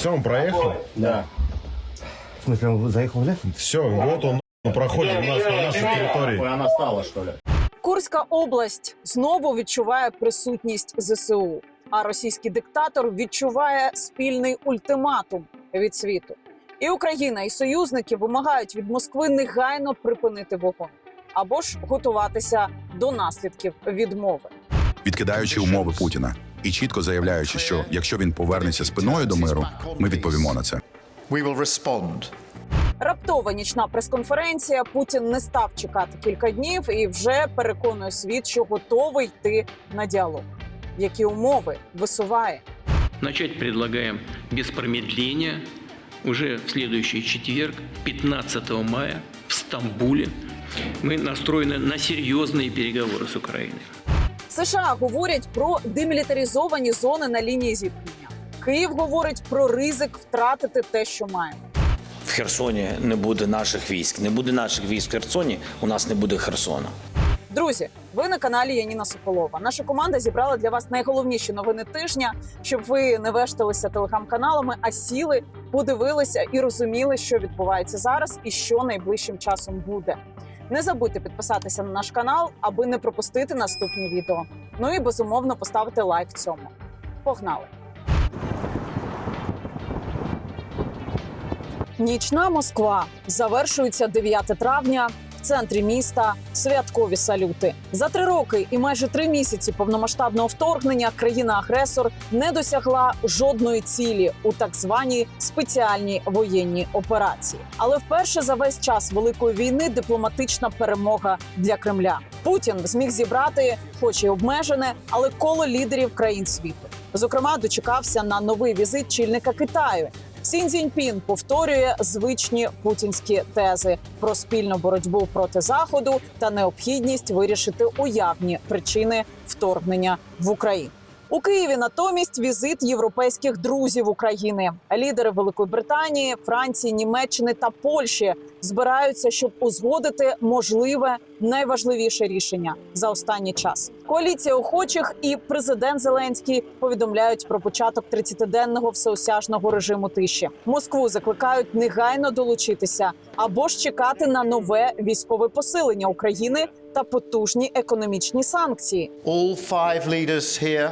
Все, он проехал. Да. В смысле, он заехал в лес? Все, вот он проходит у нас на нашей территории. Она стала, что ли? Курська область знову відчуває присутність ЗСУ, а російський диктатор відчуває спільний ультиматум від світу. І Україна, і союзники вимагають від Москви негайно припинити вогонь або ж готуватися до наслідків відмови. відкидаючи умови Путіна і чітко заявляючи, що якщо він повернеться спиною до миру, ми відповімо на це. We will respond. Раптова нічна прес-конференція. Путін не став чекати кілька днів і вже переконує світ, що готовий йти на діалог. Які умови висуває? Начать предлагаем без промедления уже в следующий четверг, 15 мая, в Стамбуле. Мы настроены на серьезные переговоры с Украиной. США говорять про демілітаризовані зони на лінії зіткнення. Київ говорить про ризик втратити те, що маємо. В Херсоні не буде наших військ. Не буде наших військ в Херсоні. У нас не буде Херсона. Друзі, ви на каналі Яніна Соколова. Наша команда зібрала для вас найголовніші новини тижня, щоб ви не вешталися телеграм-каналами, а сіли, подивилися і розуміли, що відбувається зараз і що найближчим часом буде. Не забудьте підписатися на наш канал, аби не пропустити наступні відео. Ну і безумовно поставити лайк цьому. Погнали! Нічна Москва завершується 9 травня. Центрі міста святкові салюти за три роки і майже три місяці повномасштабного вторгнення країна-агресор не досягла жодної цілі у так званій спеціальній воєнній операції. Але вперше за весь час великої війни дипломатична перемога для Кремля. Путін зміг зібрати, хоч і обмежене, але коло лідерів країн світу. Зокрема, дочекався на новий візит чільника Китаю. Сін Цзіньпін повторює звичні путінські тези про спільну боротьбу проти заходу та необхідність вирішити уявні причини вторгнення в Україну. У Києві натомість візит європейських друзів України. Лідери Великої Британії, Франції, Німеччини та Польщі збираються, щоб узгодити можливе найважливіше рішення за останній час. Коаліція охочих і президент Зеленський повідомляють про початок 30-денного всеосяжного режиму тиші. Москву закликають негайно долучитися або ж чекати на нове військове посилення України та потужні економічні санкції. All five leaders here,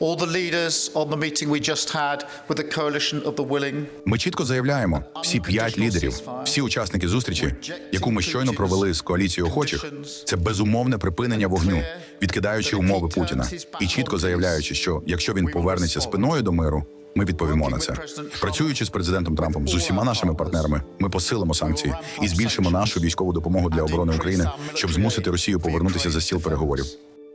all the leaders on the meeting we just had with the coalition of the willing, Ми чітко заявляємо, всі п'ять лідерів, всі учасники зустрічі, яку ми щойно провели з коаліцією охочих, це безумовне припинення вогню, відкидаючи умови Путіна і чітко заявляючи, що якщо він повернеться спиною до миру, ми відповімо на це. Працюючи з президентом Трампом з усіма нашими партнерами, ми посилимо санкції і збільшимо нашу військову допомогу для оборони України, щоб змусити Росію повернутися за стіл переговорів.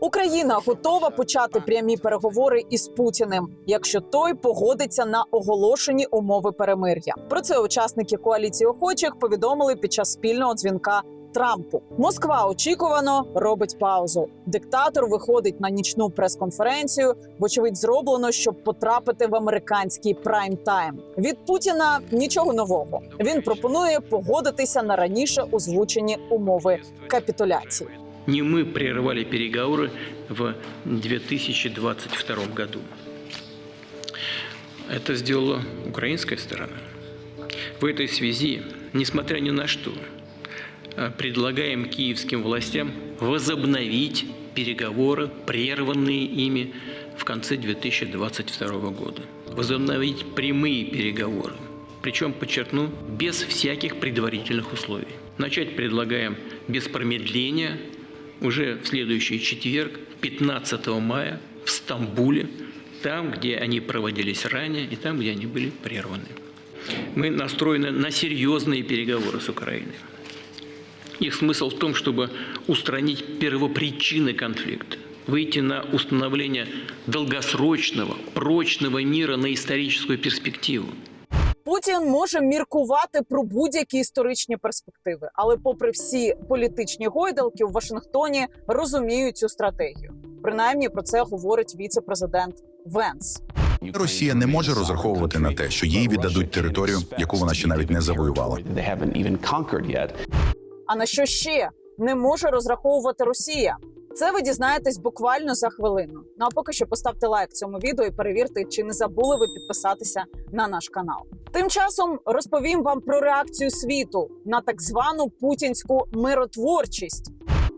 Україна готова почати прямі переговори із Путіним, якщо той погодиться на оголошені умови перемир'я. Про це учасники коаліції охочих повідомили під час спільного дзвінка. Трампу Москва очікувано робить паузу. Диктатор виходить на нічну прес-конференцію. Вочевидь, зроблено, щоб потрапити в американський прайм-тайм. Від Путіна нічого нового. Він пропонує погодитися на раніше озвучені умови капітуляції. Не мы прерывали переговоры в 2022 году. Это сделала украинская сторона. В этой связи, несмотря ни на что, э, предлагаем киевским властям возобновить переговоры, прерванные ими в конце 2022 года. Возобновить прямые переговоры. Причем, подчеркну, без всяких предварительных условий. Начать предлагаем без промедления уже в следующий четверг, 15 мая, в Стамбуле, там, где они проводились ранее и там, где они были прерваны. Мы настроены на серьезные переговоры с Украиной. Их смысл в том, чтобы устранить первопричины конфликта, выйти на установление долгосрочного, прочного мира на историческую перспективу. Путін може міркувати про будь-які історичні перспективи, але, попри всі політичні гойдалки, у Вашингтоні розуміють цю стратегію. Принаймні про це говорить віце-президент Венс. Росія не може розраховувати на те, що їй віддадуть територію, яку вона ще навіть не завоювала. А на що ще не може розраховувати Росія? Це ви дізнаєтесь буквально за хвилину. Ну а поки що поставте лайк цьому відео і перевірте, чи не забули ви підписатися на наш канал. Тим часом розповім вам про реакцію світу на так звану путінську миротворчість.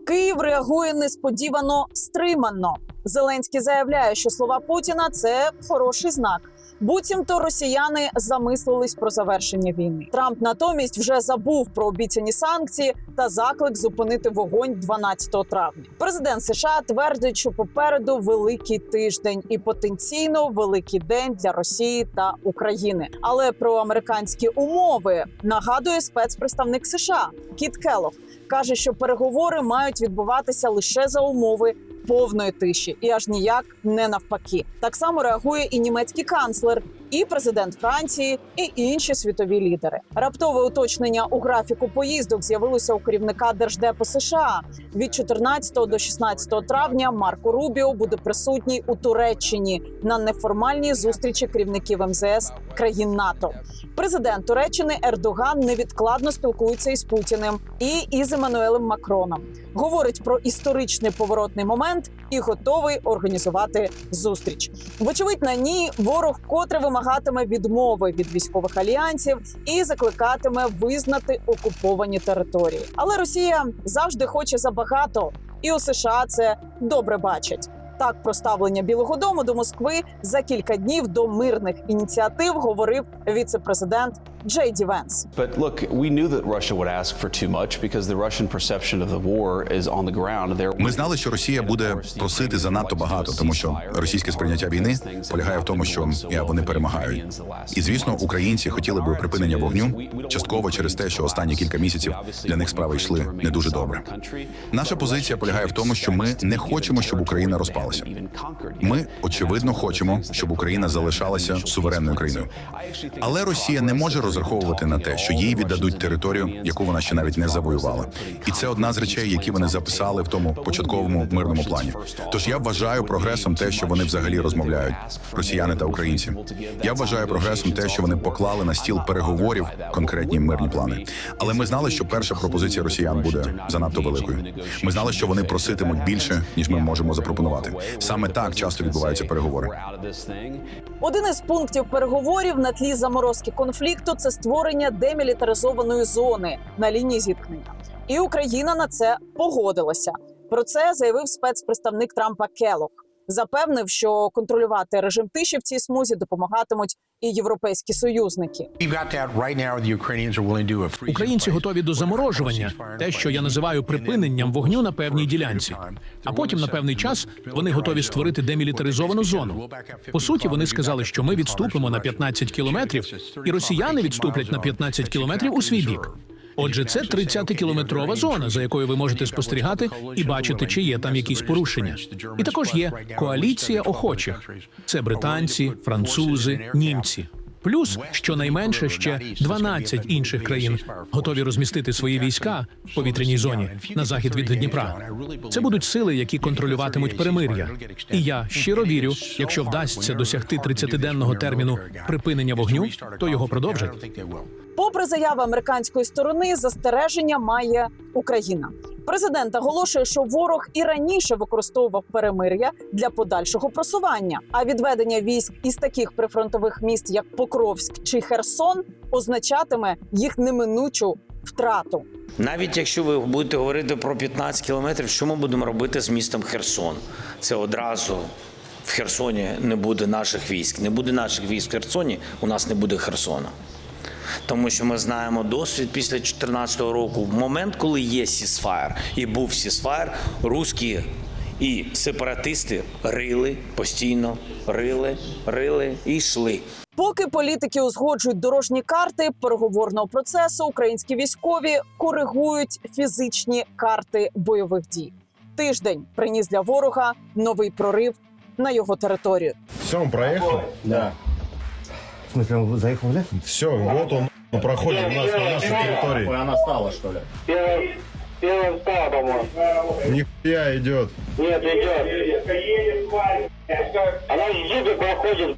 Київ реагує несподівано стримано. Зеленський заявляє, що слова Путіна це хороший знак. Буцімто росіяни замислились про завершення війни. Трамп натомість вже забув про обіцяні санкції та заклик зупинити вогонь 12 травня. Президент США твердить, що попереду великий тиждень і потенційно великий день для Росії та України. Але про американські умови нагадує спецпредставник США Кіт Келлог. каже, що переговори мають відбуватися лише за умови повної тиші, і аж ніяк не навпаки. Так само реагує і німецький канцлер, і президент Франції, і інші світові лідери. Раптове уточнення у графіку поїздок з'явилося у керівника держдепу США. Від 14 до 16 травня Марко Рубіо буде присутній у Туреччині на неформальній зустрічі керівників МЗС країн НАТО. Президент Туреччини Ердоган невідкладно спілкується із Путіним і із Еммануелем Макроном. Говорить про історичний поворотний момент і готовий організувати зустріч. Вочевидь, на ній ворог котре вимагатиме відмови від військових альянсів і закликатиме визнати окуповані території. Але Росія завжди хоче забагато, і у США це добре бачать. Так про ставлення Білого Дому до Москви за кілька днів до мирних ініціатив говорив віце-президент Джей Ді Венс. But look, we knew that Russia would ask for too much because the Russian perception of the war is on the ground. They're Ми знали, що Росія буде просити занадто багато, тому що російське сприйняття війни полягає в тому, що вони перемагають. І звісно, українці хотіли би припинення вогню частково через те, що останні кілька місяців для них справи йшли не дуже добре. Наша позиція полягає в тому, що ми не хочемо, щоб Україна розпалася. Ми очевидно хочемо, щоб Україна залишалася суверенною країною. Але Росія не може розраховувати на те, що їй віддадуть територію, яку вона ще навіть не завоювала. І це одна з речей, які вони записали в тому початковому мирному плані. Тож я вважаю прогресом те, що вони взагалі розмовляють, росіяни та українці. Я вважаю прогресом те, що вони поклали на стіл переговорів конкретні мирні плани. Але ми знали, що перша пропозиція росіян буде занадто великою. Ми знали, що вони проситимуть більше, ніж ми можемо запропонувати. Саме так часто відбуваються переговори. Один із пунктів переговорів на тлі заморозки конфлікту це створення демілітаризованої зони на лінії зіткнення. І Україна на це погодилася. Про це заявив спецпредставник Трампа Келох. Запевнив, що контролювати режим тиші в цій смузі допомагатимуть і європейські союзники. Українці готові до заморожування, те, що я називаю припиненням вогню на певній ділянці. А потім на певний час вони готові створити демілітаризовану зону. По суті, вони сказали, що ми відступимо на 15 кілометрів, і росіяни відступлять на 15 кілометрів у свій бік. Отже, це 30-кілометрова зона, за якою ви можете спостерігати і бачити, чи є там якісь порушення. І також є коаліція охочих: це британці, французи, німці. Плюс щонайменше ще 12 інших країн готові розмістити свої війська в повітряній зоні на захід від Дніпра. Це будуть сили, які контролюватимуть перемир'я. І я щиро вірю, якщо вдасться досягти 30-денного терміну припинення вогню, то його продовжать. Попри заяви американської сторони, застереження має Україна. Президент оголошує, що ворог і раніше використовував перемир'я для подальшого просування. А відведення військ із таких прифронтових міст, як Покровськ чи Херсон, означатиме їх неминучу втрату. Навіть якщо ви будете говорити про 15 кілометрів, що ми будемо робити з містом Херсон? Це одразу в Херсоні не буде наших військ. Не буде наших військ в Херсоні, у нас не буде Херсона. Тому що ми знаємо досвід після 2014 року. В момент, коли є сісфаєр і був сісфаєр, руські і сепаратисти рили постійно, рили, рили і йшли. Поки політики узгоджують дорожні карти переговорного процесу, українські військові коригують фізичні карти бойових дій. Тиждень приніс для ворога новий прорив на його територію. Все, он проехал? Да. В смысле, он заехал в лес? Все, вот он проходит у нас на нашей территории. Она стала, что ли? Первым, первым стала, по-моему. Нихуя идет. Нет, идет. Она с джипа проходит.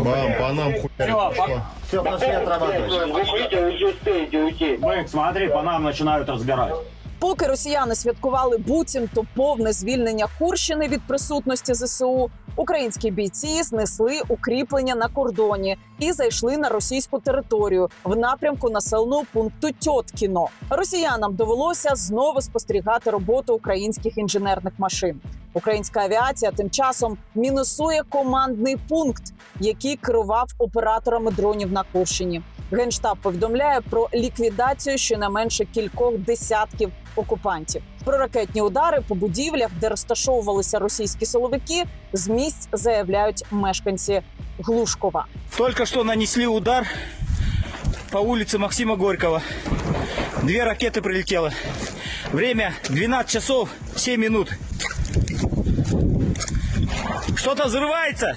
Бам, по нам хуярит. пошла. Все, пошли отрабатывать. Уходите, уйти, успеете уйти. Бэк, смотри, по нам начинают разбирать. Поки росіяни святкували буцімто повне звільнення Курщини від присутності ЗСУ, українські бійці знесли укріплення на кордоні і зайшли на російську територію в напрямку населеного пункту Тьоткіно. Росіянам довелося знову спостерігати роботу українських інженерних машин. Українська авіація тим часом мінусує командний пункт, який керував операторами дронів на Курщині. Генштаб повідомляє про ліквідацію щонайменше кількох десятків окупантів. Про ракетні удари по будівлях, де розташовувалися російські силовики, з місць заявляють мешканці Глушкова. Только что нанесли удар по улице Максима Горького. Две ракеты прилетело. Время 12 часов 7 минут. Что-то взрывается.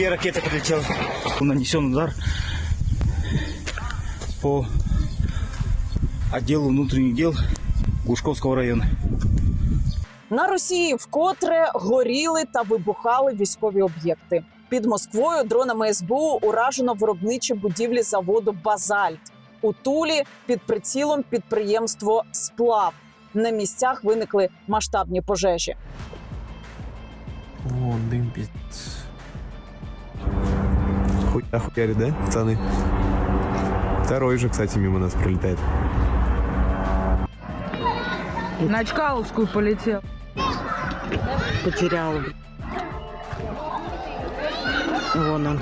Две ракеты прилетело. Нанесен удар по отделу внутренних дел Глушковского района. На Росії вкотре горіли та вибухали військові об'єкти. Під Москвою дронами СБУ уражено виробничі будівлі заводу Базальт. У Тулі під прицілом підприємство Сплав. На місцях виникли масштабні пожежі. О, дым пиздец. Хуй охуяли, да, пацаны? Второй же, кстати, мимо нас пролетает. На Чкаловскую полетел. Потерял. Вон он.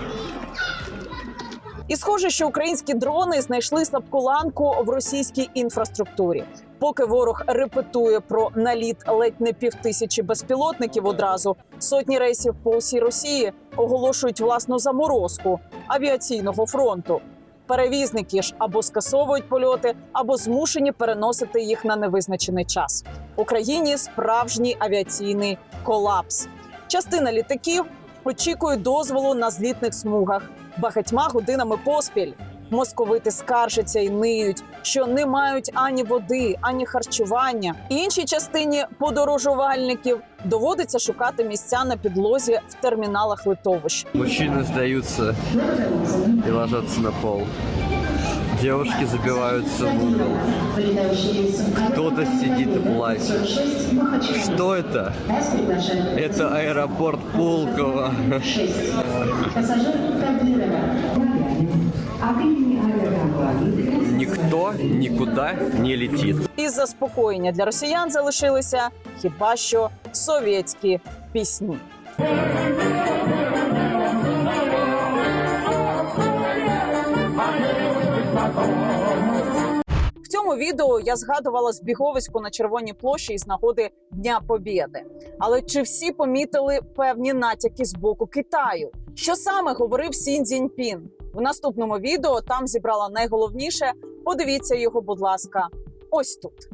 І схоже, що українські дрони знайшли слабку ланку в російській інфраструктурі. Поки ворог репетує про наліт ледь не півтисячі безпілотників одразу, сотні рейсів по усій Росії оголошують власну заморозку авіаційного фронту. Перевізники ж або скасовують польоти, або змушені переносити їх на невизначений час. Україні справжній авіаційний колапс. Частина літаків очікує дозволу на злітних смугах багатьма годинами поспіль. Московити скаржаться і ниють, що не мають ані води, ані харчування. Іншій частині подорожувальників доводиться шукати місця на підлозі в терміналах литовищ. Мужчины сдаются и ложатся на пол. Девушки забиваются в угол. Кто-то сидит и плачет. Что это? Это аэропорт Пулково. Никто никуда не летит. Із заспокоєння для росіян залишилися хіба що совєтські пісні. В цьому відео я згадувала збіговисько на червоній площі із нагоди Дня Побєди. Але чи всі помітили певні натяки з боку Китаю? Що саме говорив Сін Цзіньпін? В наступному відео там зібрала найголовніше. Подивіться його, будь ласка, ось тут.